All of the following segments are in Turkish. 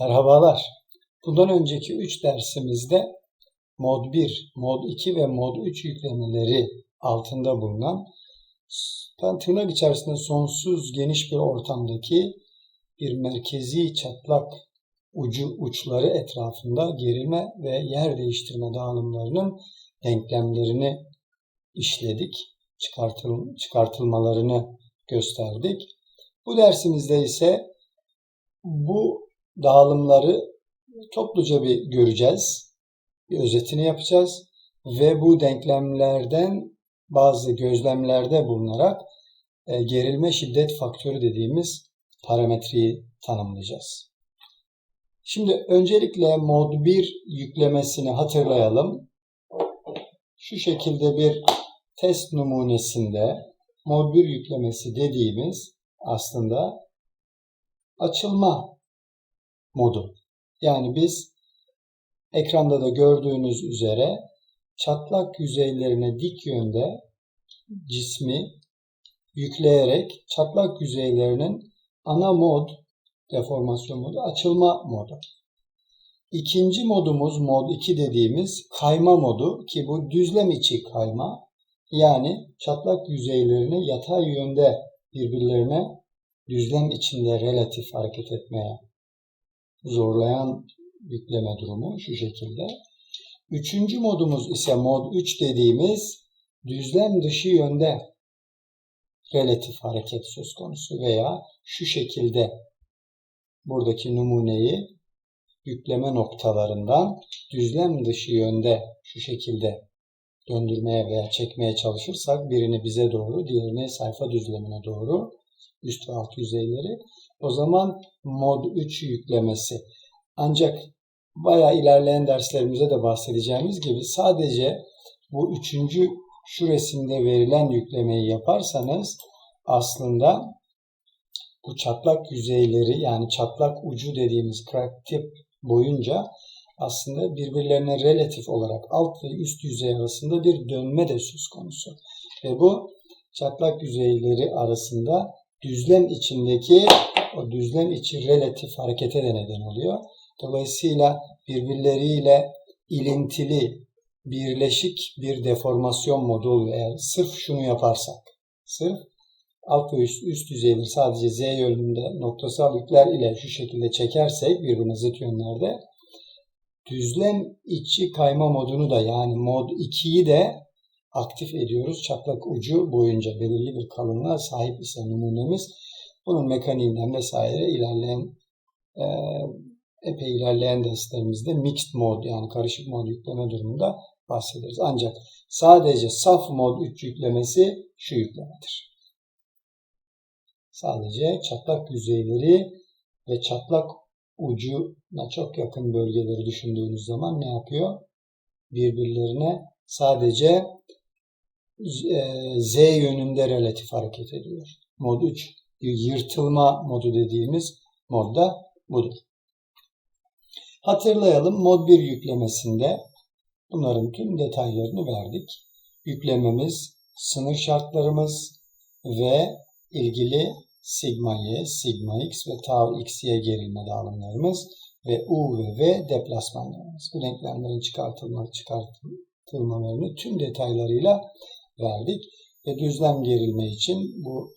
Merhabalar. Bundan önceki 3 dersimizde mod 1, mod 2 ve mod 3 yüklemeleri altında bulunan tırnak içerisinde sonsuz geniş bir ortamdaki bir merkezi çatlak ucu uçları etrafında gerilme ve yer değiştirme dağılımlarının denklemlerini işledik. Çıkartıl, çıkartılmalarını gösterdik. Bu dersimizde ise bu dağılımları topluca bir göreceğiz. Bir özetini yapacağız ve bu denklemlerden bazı gözlemlerde bulunarak e, gerilme şiddet faktörü dediğimiz parametreyi tanımlayacağız. Şimdi öncelikle mod 1 yüklemesini hatırlayalım. Şu şekilde bir test numunesinde mod 1 yüklemesi dediğimiz aslında açılma modu. Yani biz ekranda da gördüğünüz üzere çatlak yüzeylerine dik yönde cismi yükleyerek çatlak yüzeylerinin ana mod, deformasyon modu, açılma modu. İkinci modumuz mod 2 dediğimiz kayma modu ki bu düzlem içi kayma. Yani çatlak yüzeylerini yatay yönde birbirlerine düzlem içinde relatif hareket etmeye zorlayan yükleme durumu şu şekilde. Üçüncü modumuz ise mod 3 dediğimiz düzlem dışı yönde relatif hareket söz konusu veya şu şekilde buradaki numuneyi yükleme noktalarından düzlem dışı yönde şu şekilde döndürmeye veya çekmeye çalışırsak birini bize doğru, diğerini sayfa düzlemine doğru üst ve alt yüzeyleri o zaman mod 3 yüklemesi. Ancak bayağı ilerleyen derslerimize de bahsedeceğimiz gibi sadece bu üçüncü şu resimde verilen yüklemeyi yaparsanız aslında bu çatlak yüzeyleri yani çatlak ucu dediğimiz crack tip boyunca aslında birbirlerine relatif olarak alt ve üst yüzey arasında bir dönme de söz konusu. Ve bu çatlak yüzeyleri arasında düzlem içindeki o düzlem içi relatif harekete de neden oluyor. Dolayısıyla birbirleriyle ilintili, birleşik bir deformasyon modu oluyor. Eğer sırf şunu yaparsak, sırf alt ve üst, üst düzeyleri sadece z yönünde noktasal yükler ile şu şekilde çekersek birbirine zıt yönlerde düzlem içi kayma modunu da yani mod 2'yi de aktif ediyoruz. Çatlak ucu boyunca belirli bir kalınlığa sahip ise numunemiz bunun mekaniğinden vesaire ilerleyen e, epey ilerleyen derslerimizde mixed mod yani karışık mod yükleme durumunda bahsederiz. Ancak sadece saf mod 3 yüklemesi şu yüklemedir. Sadece çatlak yüzeyleri ve çatlak ucuna çok yakın bölgeleri düşündüğünüz zaman ne yapıyor? Birbirlerine sadece Z yönünde relatif hareket ediyor. Mod 3 yırtılma modu dediğimiz modda budur. Hatırlayalım mod 1 yüklemesinde bunların tüm detaylarını verdik. Yüklememiz, sınır şartlarımız ve ilgili sigma y, sigma x ve tau x'ye gerilme dağılımlarımız ve u ve v deplasmanlarımız. Bu denklemlerin çıkartılma, çıkartılmalarını tüm detaylarıyla verdik. Ve düzlem gerilme için bu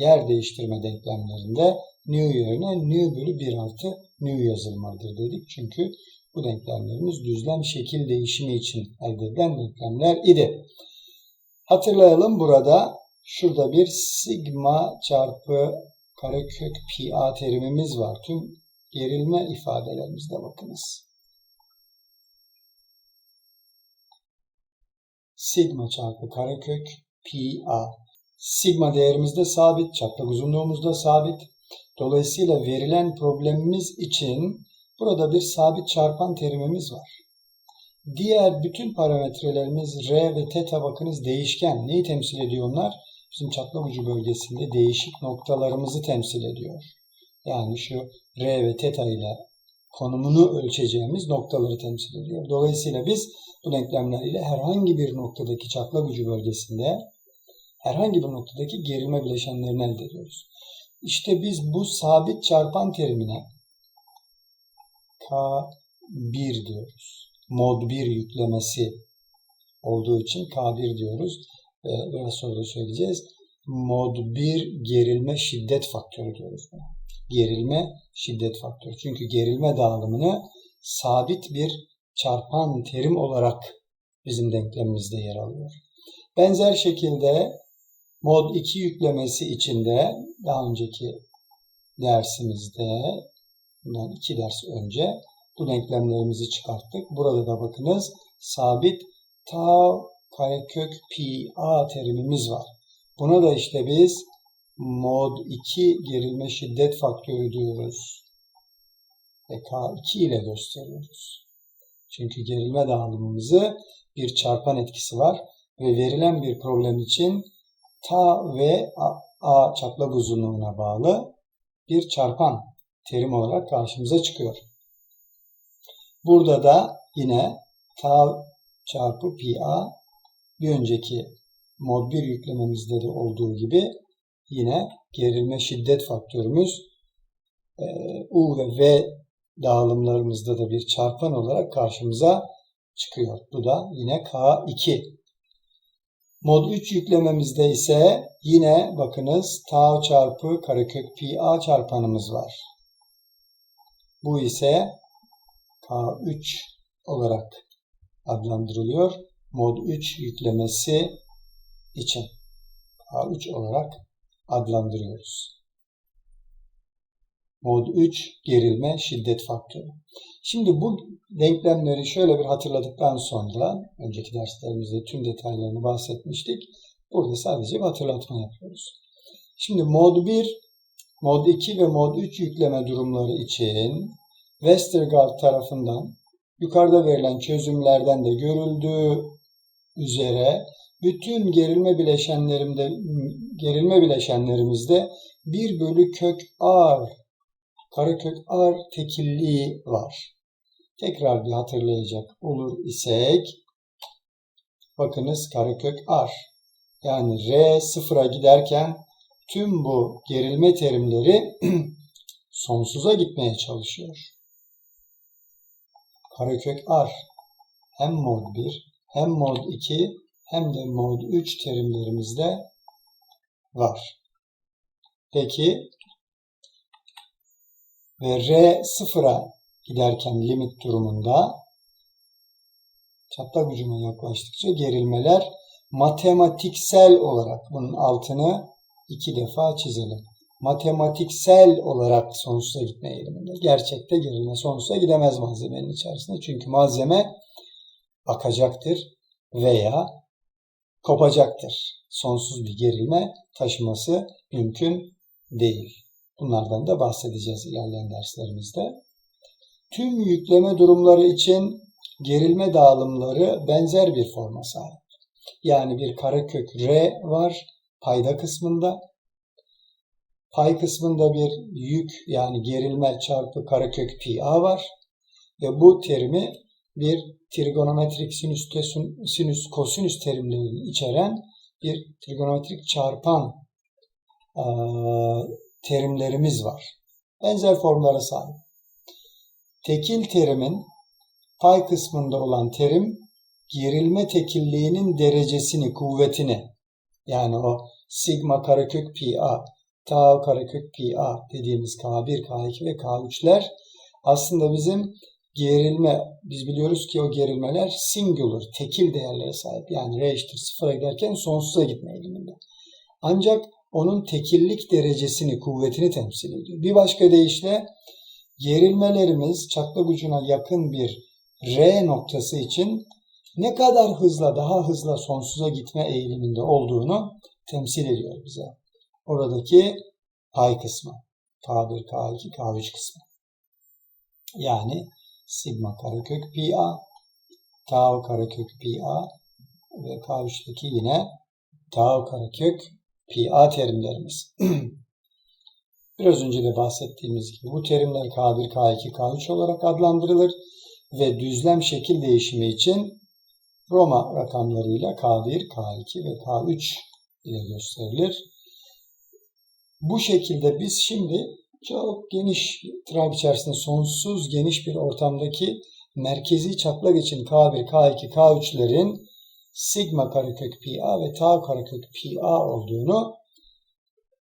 yer değiştirme denklemlerinde new yerine new bölü 1 artı new yazılmalıdır dedik. Çünkü bu denklemlerimiz düzlem şekil değişimi için elde edilen denklemler idi. Hatırlayalım burada şurada bir sigma çarpı karekök pi a terimimiz var. Tüm gerilme ifadelerimizde bakınız. Sigma çarpı karekök pi a Sigma değerimiz de sabit, çatlak uzunluğumuz da sabit. Dolayısıyla verilen problemimiz için burada bir sabit çarpan terimimiz var. Diğer bütün parametrelerimiz R ve T bakınız değişken. Neyi temsil ediyor onlar? Bizim çatlak ucu bölgesinde değişik noktalarımızı temsil ediyor. Yani şu R ve T ile konumunu ölçeceğimiz noktaları temsil ediyor. Dolayısıyla biz bu denklemler ile herhangi bir noktadaki çatlak ucu bölgesinde herhangi bir noktadaki gerilme bileşenlerini elde ediyoruz. İşte biz bu sabit çarpan terimine K1 diyoruz. Mod 1 yüklemesi olduğu için K1 diyoruz. Ve biraz sonra söyleyeceğiz. Mod 1 gerilme şiddet faktörü diyoruz. Gerilme şiddet faktörü. Çünkü gerilme dağılımını sabit bir çarpan terim olarak bizim denklemimizde yer alıyor. Benzer şekilde mod 2 yüklemesi içinde daha önceki dersimizde bundan iki ders önce bu denklemlerimizi çıkarttık. Burada da bakınız sabit tau karekök pi a terimimiz var. Buna da işte biz mod 2 gerilme şiddet faktörü diyoruz. Ve K2 ile gösteriyoruz. Çünkü gerilme dağılımımızı bir çarpan etkisi var ve verilen bir problem için ta ve a, a çatlak uzunluğuna bağlı bir çarpan terim olarak karşımıza çıkıyor. Burada da yine ta çarpı pi a bir önceki mod 1 yüklememizde de olduğu gibi yine gerilme şiddet faktörümüz e, U ve V dağılımlarımızda da bir çarpan olarak karşımıza çıkıyor. Bu da yine K2. Mod 3 yüklememizde ise yine bakınız tau çarpı karekök pi a çarpanımız var. Bu ise K3 olarak adlandırılıyor. Mod 3 yüklemesi için K3 olarak adlandırıyoruz. Mod 3 gerilme şiddet faktörü. Şimdi bu denklemleri şöyle bir hatırladıktan sonra önceki derslerimizde tüm detaylarını bahsetmiştik. Burada sadece bir hatırlatma yapıyoruz. Şimdi mod 1, mod 2 ve mod 3 yükleme durumları için Westergaard tarafından yukarıda verilen çözümlerden de görüldüğü üzere bütün gerilme bileşenlerimde gerilme bileşenlerimizde 1 bölü kök r karekök r tekilliği var. Tekrar bir hatırlayacak olur isek bakınız karekök r yani r sıfıra giderken tüm bu gerilme terimleri sonsuza gitmeye çalışıyor. Karekök r hem mod 1 hem mod 2 hem de mod 3 terimlerimizde var. Peki ve R sıfıra giderken limit durumunda çatlak ucuna yaklaştıkça gerilmeler matematiksel olarak bunun altını iki defa çizelim. Matematiksel olarak sonsuza gitme eğiliminde. Gerçekte gerilme sonsuza gidemez malzemenin içerisinde. Çünkü malzeme akacaktır veya kopacaktır. Sonsuz bir gerilme taşıması mümkün değil. Bunlardan da bahsedeceğiz ilerleyen derslerimizde. Tüm yükleme durumları için gerilme dağılımları benzer bir forma sahip. Yani bir karekök R var payda kısmında. Pay kısmında bir yük yani gerilme çarpı karekök pi a var. Ve bu terimi bir trigonometrik sinüs, sinüs, kosinüs terimlerini içeren bir trigonometrik çarpan terimlerimiz var. Benzer formlara sahip. Tekil terimin pay kısmında olan terim gerilme tekilliğinin derecesini, kuvvetini yani o sigma karekök pi a, tau karekök pi a dediğimiz K1, K2 ve K3'ler aslında bizim gerilme, biz biliyoruz ki o gerilmeler singular, tekil değerlere sahip. Yani R eşittir sıfıra giderken sonsuza gitme eğiliminde. Ancak onun tekillik derecesini, kuvvetini temsil ediyor. Bir başka deyişle gerilmelerimiz çatlak ucuna yakın bir R noktası için ne kadar hızla, daha hızla sonsuza gitme eğiliminde olduğunu temsil ediyor bize. Oradaki pay kısmı. K1, K2, K3 kısmı. Yani sigma karekök pi a, tau karekök pi a ve K3'teki yine tau karekök pi a terimlerimiz. Biraz önce de bahsettiğimiz gibi bu terimler K1, K2, K3 olarak adlandırılır ve düzlem şekil değişimi için Roma rakamlarıyla K1, K2 ve K3 ile gösterilir. Bu şekilde biz şimdi çok geniş tırnak içerisinde sonsuz geniş bir ortamdaki merkezi çatlak için K1, K2, K3'lerin sigma karekök pi a ve tau karekök pi a olduğunu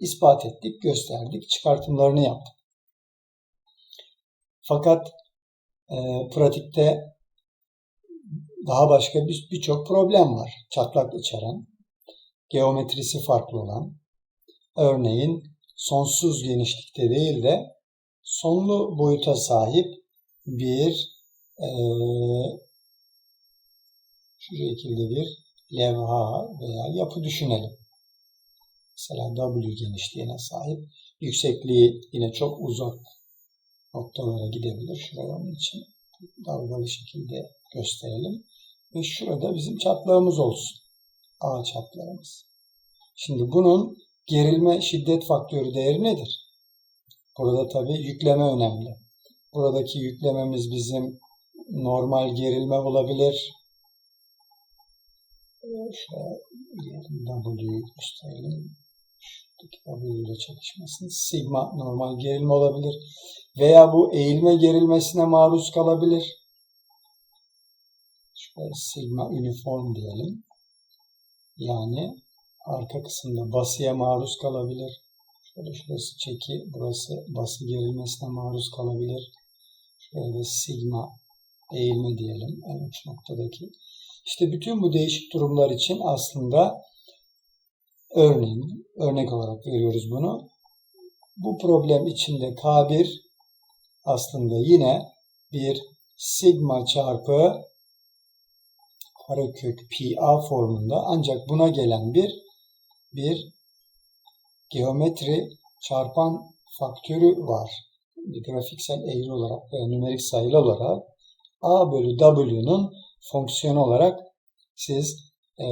ispat ettik, gösterdik, çıkartımlarını yaptık. Fakat e, pratikte daha başka birçok bir problem var. Çatlak içeren, geometrisi farklı olan, örneğin sonsuz genişlikte değil de sonlu boyuta sahip bir e, şekilde bir levha veya yapı düşünelim. Mesela W genişliğine sahip. Yüksekliği yine çok uzak noktalara gidebilir. Şuraya onun için dalgalı şekilde gösterelim. Ve şurada bizim çatlağımız olsun. A çatlağımız. Şimdi bunun gerilme şiddet faktörü değeri nedir? Burada tabii yükleme önemli. Buradaki yüklememiz bizim normal gerilme olabilir. Gösterelim. Şuradaki W ile çakışmasın. Sigma normal gerilme olabilir. Veya bu eğilme gerilmesine maruz kalabilir. Şöyle sigma uniform diyelim. Yani arka kısımda basıya maruz kalabilir. Şöyle şurası çeki, burası bası gerilmesine maruz kalabilir. Şöyle sigma eğilme diyelim en uç noktadaki. İşte bütün bu değişik durumlar için aslında örneğin, örnek olarak veriyoruz bunu. Bu problem içinde K1 aslında yine bir sigma çarpı karekök pi a formunda ancak buna gelen bir bir geometri çarpan faktörü var. Grafiksel eğri olarak veya numerik sayılı olarak a bölü w'nun fonksiyonu olarak siz e,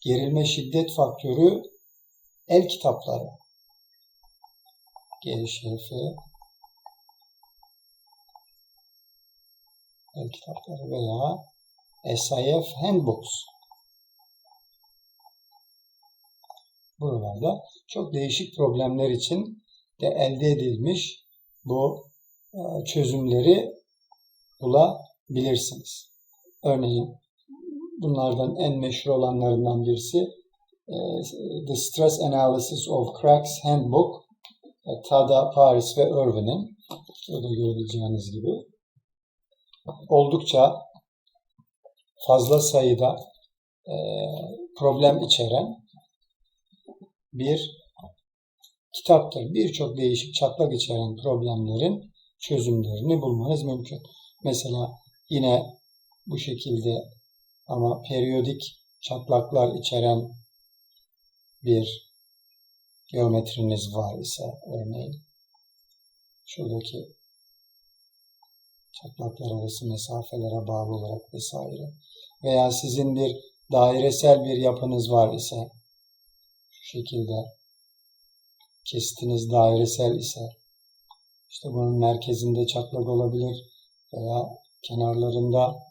gerilme şiddet faktörü el kitapları. GŞF el kitapları veya SIF Handbooks. Buralarda çok değişik problemler için de elde edilmiş bu e, çözümleri bulabilirsiniz. Örneğin bunlardan en meşhur olanlarından birisi e, The Stress Analysis of Cracks Handbook e, Tada, Paris ve Irwin'in burada görebileceğiniz gibi oldukça fazla sayıda problem içeren bir kitaptır. Birçok değişik çatlak içeren problemlerin çözümlerini bulmanız mümkün. Mesela yine bu şekilde ama periyodik çatlaklar içeren bir geometriniz var ise örneğin şuradaki çatlaklar arası mesafelere bağlı olarak vesaire veya sizin bir dairesel bir yapınız var ise şu şekilde kestiniz dairesel ise işte bunun merkezinde çatlak olabilir veya kenarlarında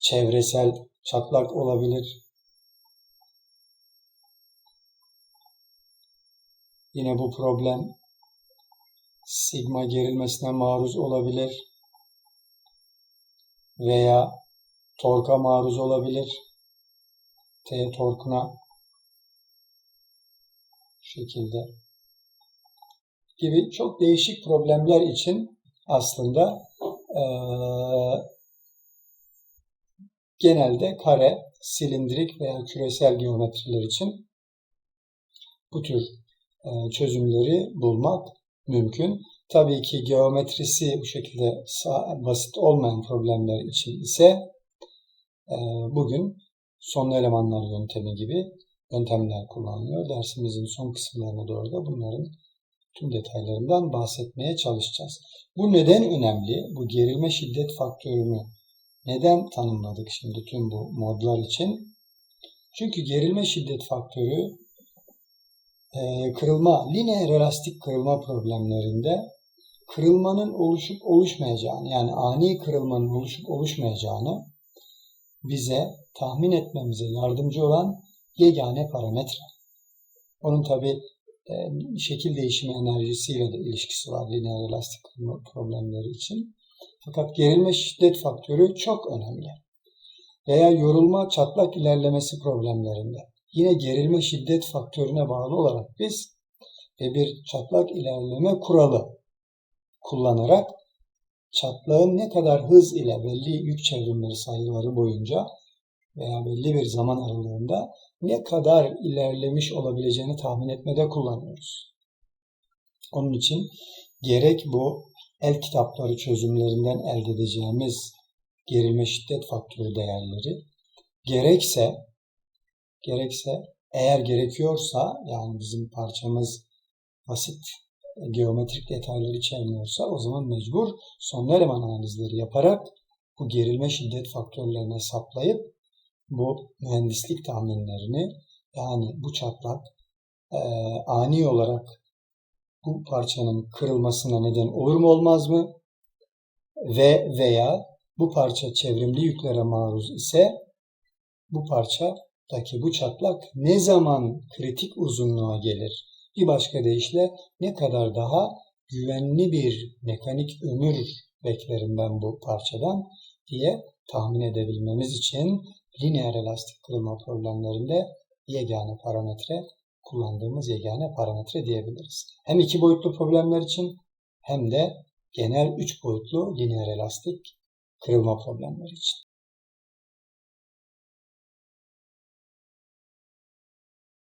çevresel çatlak olabilir. Yine bu problem sigma gerilmesine maruz olabilir veya torka maruz olabilir. T torkuna şekilde gibi çok değişik problemler için aslında genelde kare, silindirik veya küresel geometriler için bu tür e, çözümleri bulmak mümkün. Tabii ki geometrisi bu şekilde basit olmayan problemler için ise e, bugün sonlu elemanlar yöntemi gibi yöntemler kullanılıyor. Dersimizin son kısımlarına doğru da bunların tüm detaylarından bahsetmeye çalışacağız. Bu neden önemli? Bu gerilme şiddet faktörünü neden tanımladık şimdi tüm bu modlar için? Çünkü gerilme şiddet faktörü e, kırılma, lineer elastik kırılma problemlerinde kırılmanın oluşup oluşmayacağını yani ani kırılmanın oluşup oluşmayacağını bize tahmin etmemize yardımcı olan yegane parametre. Onun tabi e, şekil değişimi enerjisiyle de ilişkisi var lineer elastik kırılma problemleri için. Fakat gerilme şiddet faktörü çok önemli. Veya yorulma çatlak ilerlemesi problemlerinde yine gerilme şiddet faktörüne bağlı olarak biz ve bir çatlak ilerleme kuralı kullanarak çatlağın ne kadar hız ile belli yük çevrimleri sayıları boyunca veya belli bir zaman aralığında ne kadar ilerlemiş olabileceğini tahmin etmede kullanıyoruz. Onun için gerek bu el kitapları çözümlerinden elde edeceğimiz gerilme şiddet faktörü değerleri. Gerekse gerekse eğer gerekiyorsa yani bizim parçamız basit geometrik detayları içermiyorsa o zaman mecbur son eleman analizleri yaparak bu gerilme şiddet faktörlerini hesaplayıp bu mühendislik tahminlerini yani bu çatlak e, ani olarak bu parçanın kırılmasına neden olur mu olmaz mı? Ve veya bu parça çevrimli yüklere maruz ise bu parçadaki bu çatlak ne zaman kritik uzunluğa gelir? Bir başka deyişle ne kadar daha güvenli bir mekanik ömür beklerim ben bu parçadan diye tahmin edebilmemiz için lineer elastik kırılma problemlerinde yegane parametre kullandığımız yegane parametre diyebiliriz. Hem iki boyutlu problemler için hem de genel üç boyutlu lineer elastik kırılma problemleri için.